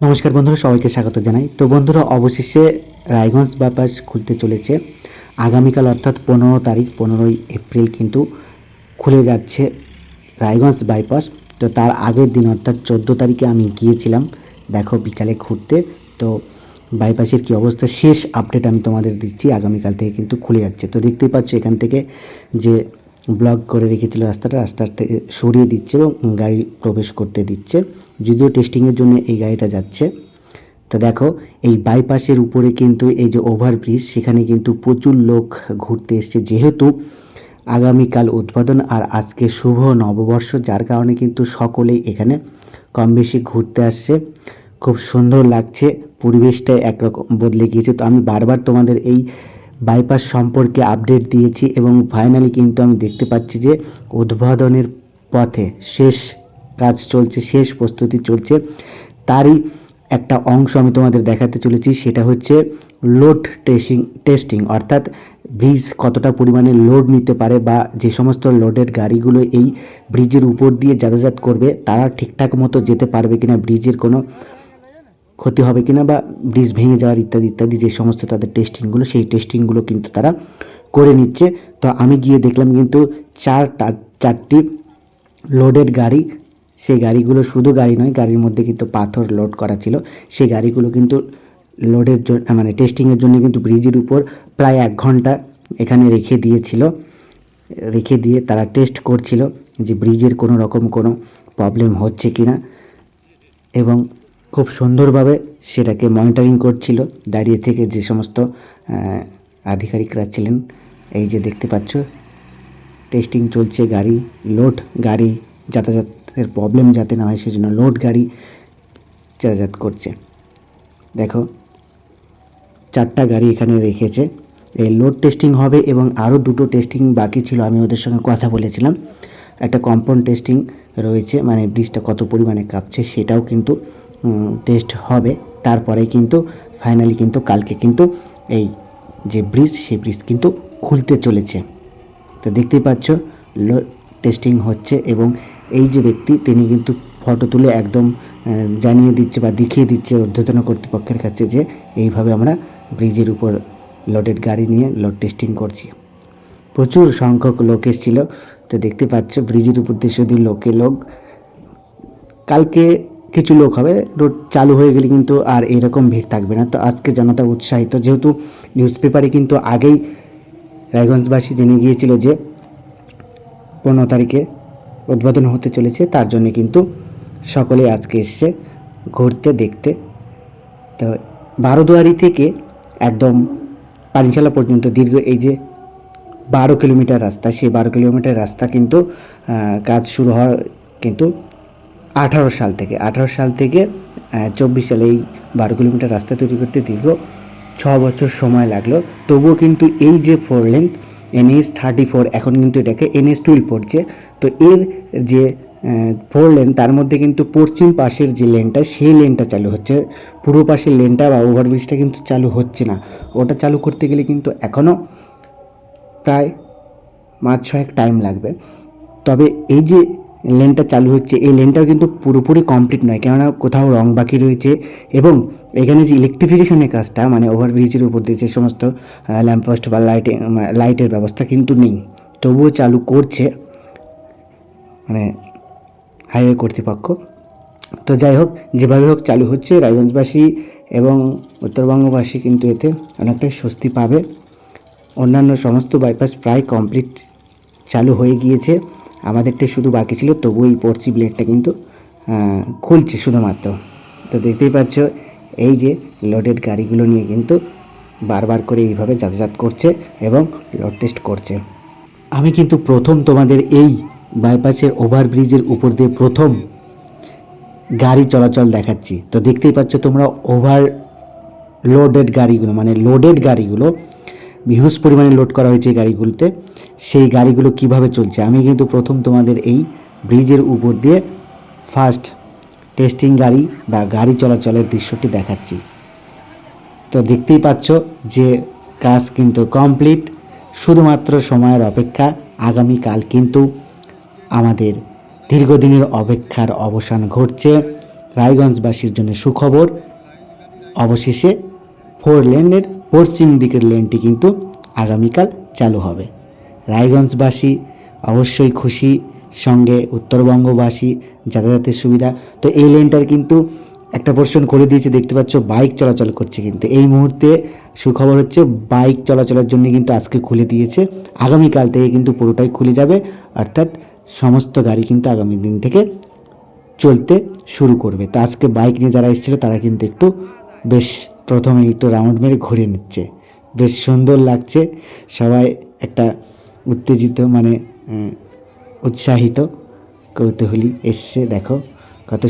নমস্কার বন্ধুরা, সবাইকে স্বাগত জানাই। তো বন্ধুরা, অবশেষে রায়গঞ্জ বাইপাস খুলতে চলেছে। আগামীকাল অর্থাৎ পনেরো তারিখ, পনেরোই এপ্রিল কিন্তু খুলে যাচ্ছে রায়গঞ্জ বাইপাস। তো তার আগের দিন অর্থাৎ চোদ্দ তারিখে আমি গিয়েছিলাম, দেখো বিকালে ঘুরতে। তো বাইপাসের কী অবস্থা, শেষ আপডেট আমি তোমাদের দিচ্ছি, আগামীকাল থেকে কিন্তু খুলে যাচ্ছে। তো দেখতেই পাচ্ছ এখান থেকে যে ব্লক করে রেখেছিল রাস্তাটা রাস্তার থেকে সরিয়ে দিচ্ছে এবং গাড়ি প্রবেশ করতে দিচ্ছে। যদিও টেস্টিংয়ের জন্য এই গাড়িটা যাচ্ছে। তো দেখো, এই বাইপাসের উপরে কিন্তু এই যে ওভারব্রিজ সেখানে কিন্তু প্রচুর লোক ঘুরতে এসছে। যেহেতু আগামীকাল উদ্বোধন আর আজকে শুভ নববর্ষ, যার কারণে কিন্তু সকলেই এখানে কম বেশি ঘুরতে আসছে। খুব সুন্দর লাগছে পরিবেশটা একরকম বদলে গিয়েছে। তো আমি বারবার তোমাদের এই বাইপাস সম্পর্কে আপডেট দিয়েছি এবং ফাইনালি কিন্তু আমি দেখতে পাচ্ছি যে উদ্বোধনের পথে শেষ কাজ চলছে, শেষ প্রস্তুতি চলছে। তারই একটা অংশ আমি তোমাদের দেখাতে চলেছি, সেটা হচ্ছে লোড টেস্টিং টেস্টিং অর্থাৎ ব্রিজ কতটা পরিমাণে লোড নিতে পারে বা যে সমস্ত লোডেড গাড়িগুলো এই ব্রিজের উপর দিয়ে যাতায়াত করবে, তারা ঠিকঠাক মতো যেতে পারবে কিনা ব্রিজের কোনো ক্ষতি হবে কিনা বা ব্রিজ ভেঙে যাওয়ার ইত্যাদি ইত্যাদি যে সমস্ত তাদের টেস্টিংগুলো সেই টেস্টিংগুলো কিন্তু তারা করে নিচ্ছে। তো আমি গিয়ে দেখলাম কিন্তু চারটা, চারটি লোডের গাড়ি, সেই গাড়িগুলো শুধু গাড়ি নয়, গাড়ির মধ্যে কিন্তু পাথর লোড করা ছিল। সেই গাড়িগুলো কিন্তু লোডের জন্য মানে টেস্টিংয়ের জন্য কিন্তু ব্রিজের উপর প্রায় এক ঘণ্টা এখানে রেখে দিয়েছিল। রেখে দিয়ে তারা টেস্ট করছিল যে ব্রিজের কোনো রকম কোনো প্রবলেম হচ্ছে কি না এবং খুব সুন্দরভাবে সেটাকে মনিটরিং করছিল। দাঁড়িয়ে থেকে যে সমস্ত আধিকারিকরা ছিলেন, এই যে দেখতে পাচ্ছ টেস্টিং চলছে, গাড়ি লোড গাড়ি যাতায়াতের প্রবলেম যাতে না হয়, সেজন্য লোড গাড়ি যাতায়াত করছে। দেখো, চারটা গাড়ি এখানে রেখেছে। এই লোড টেস্টিং হবে এবং আরও দুটো টেস্টিং বাকি ছিল, আমি ওদের সঙ্গে কথা বলেছিলাম। একটা কম্পাউন্ড টেস্টিং রয়েছে মানে ব্রিজটা কত পরিমাণে কাঁপছে সেটাও কিন্তু টেস্ট হবে। তারপরে কিন্তু ফাইনালি কিন্তু কালকে কিন্তু এই যে ব্রিজ, সেই ব্রিজ কিন্তু খুলতে চলেছে। তো দেখতেই পাচ্ছ টেস্টিং হচ্ছে এবং এই যে ব্যক্তি, তিনি কিন্তু ফটো তুলে একদম জানিয়ে দিচ্ছে বা দেখিয়ে দিচ্ছে অধ্যতন কর্তৃপক্ষের কাছে যে, এইভাবে আমরা ব্রিজের উপর লোডেড গাড়ি নিয়ে লোড টেস্টিং করছি। প্রচুর সংখ্যক লোক এসেছিল। তো দেখতে পাচ্ছ, ব্রিজের উপর দিয়ে শুধু লোকে লোক। কালকে কিছু লোক হবে, রোড চালু হয়ে গেলে কিন্তু আর এরকম ভিড় থাকবে না। তো আজকে জনতা উৎসাহিত, যেহেতু নিউজ পেপারে কিন্তু আগেই রায়গঞ্জবাসী জেনে গিয়েছিল যে পনেরো তারিখে উদ্বোধন হতে চলেছে, তার জন্য কিন্তু সকলে আজকে এসছে ঘুরতে, দেখতে। তো বারোদুয়ারি থেকে একদম পানিশালা পর্যন্ত, দীর্ঘ এই যে বারো কিলোমিটার রাস্তা, সেই বারো কিলোমিটার রাস্তা কিন্তু কাজ শুরু হওয়ার কিন্তু আঠারো সাল থেকে, আঠারো সাল থেকে চব্বিশ সালে এই বারো কিলোমিটার রাস্তা তৈরি করতে দীর্ঘ ছ বছর সময় লাগল। তবুও কিন্তু এই যে four length NS thirty four এখন কিন্তু এটাকে এনএস টুয়েলভ পড়ছে। তো এর যে ফোর লেন তার মধ্যে কিন্তু পশ্চিম পাশের যে লেনটা সেই লেনটা চালু হচ্ছে। পূর্ব পাশের লেনটা বা ওভারব্রিজটা কিন্তু চালু হচ্ছে না। ওটা চালু করতে গেলে কিন্তু এখনও প্রায় মাস ছয়েক টাইম লাগবে। তবে এই যে লেনটা চালু হচ্ছে। এই লেনটাও কিন্তু পুরোপুরি কমপ্লিট নয়, কেননা কোথাও রং বাকি রয়েছে এবং এখানে যে ইলেকট্রিফিকেশনের কাজটা মানে ওভারব্রিজের উপর দিয়ে যে সমস্ত ল্যাম্পপোস্ট বা লাইটে লাইটের ব্যবস্থা কিন্তু নেই। তবুও চালু করছে মানে হাইওয়ে কর্তৃপক্ষ। তো যাই হোক, যেভাবে হোক চালু হচ্ছে, রায়গঞ্জবাসী এবং উত্তরবঙ্গবাসী কিন্তু এতে অনেকটাই স্বস্তি পাবে। অন্যান্য সমস্ত বাইপাস প্রায় কমপ্লিট চালু হয়ে গিয়েছে। আমাদেরটা শুধু বাকি ছিল তবু এই পড়ছি ব্লেডটা কিন্তু খুলছে শুধুমাত্র। তো দেখতেই পাচ্ছ, এই যে লোডেড গাড়িগুলো নিয়ে কিন্তু বারবার করে এইভাবে যাতায়াত করছে এবং লোড টেস্ট করছে। আমি কিন্তু প্রথম তোমাদের এই বাইপাসের ওভারব্রিজের উপর দিয়ে প্রথম গাড়ি চলাচল দেখাচ্ছি। তো দেখতেই পাচ্ছ তোমরা ওভার লোডেড গাড়িগুলো মানে লোডেড গাড়িগুলো বিহুজ পরিমাণে লোড করা হয়েছে এই গাড়িগুলোতে। সেই গাড়িগুলো কীভাবে চলছে? আমি কিন্তু প্রথম তোমাদের এই ব্রিজের উপর দিয়ে ফার্স্ট টেস্টিং গাড়ি বা গাড়ি চলাচলের দৃশ্যটি দেখাচ্ছি। তো দেখতেই পাচ্ছ যে কাজ কিন্তু কমপ্লিট শুধুমাত্র সময়ের অপেক্ষা, আগামীকাল কিন্তু আমাদের দীর্ঘদিনের অপেক্ষার অবসান ঘটছে। রায়গঞ্জবাসীর জন্য সুখবর, অবশেষে ফোর লেনের পশ্চিম দিকের লেনটি কিন্তু আগামীকাল চালু হবে। রায়গঞ্জবাসী অবশ্যই খুশি, সঙ্গে উত্তরবঙ্গবাসী যাতায়াতের সুবিধা। তো এই লেনটার কিন্তু একটা পোর্শন করে দিয়েছে, দেখতে পাচ্ছ, বাইক চলাচল করছে কিন্তু। এই মুহূর্তে সুখবর হচ্ছে, বাইক চলাচলের জন্য কিন্তু আজকে খুলে দিয়েছে। আগামীকাল থেকে কিন্তু পুরোটাই খুলে যাবে, অর্থাৎ সমস্ত গাড়ি কিন্তু আগামী দিন থেকে চলতে শুরু করবে। তো আজকে বাইক নিয়ে যারা এসেছিল, তারা কিন্তু একটু বেশ প্রথমে একটু রাউন্ড মেরে ঘুরে নিচ্ছে। বেশ সুন্দর লাগছে। সবাই একটা উত্তেজিত মানে উৎসাহিত কৌতূহলী এসছে, দেখো। কত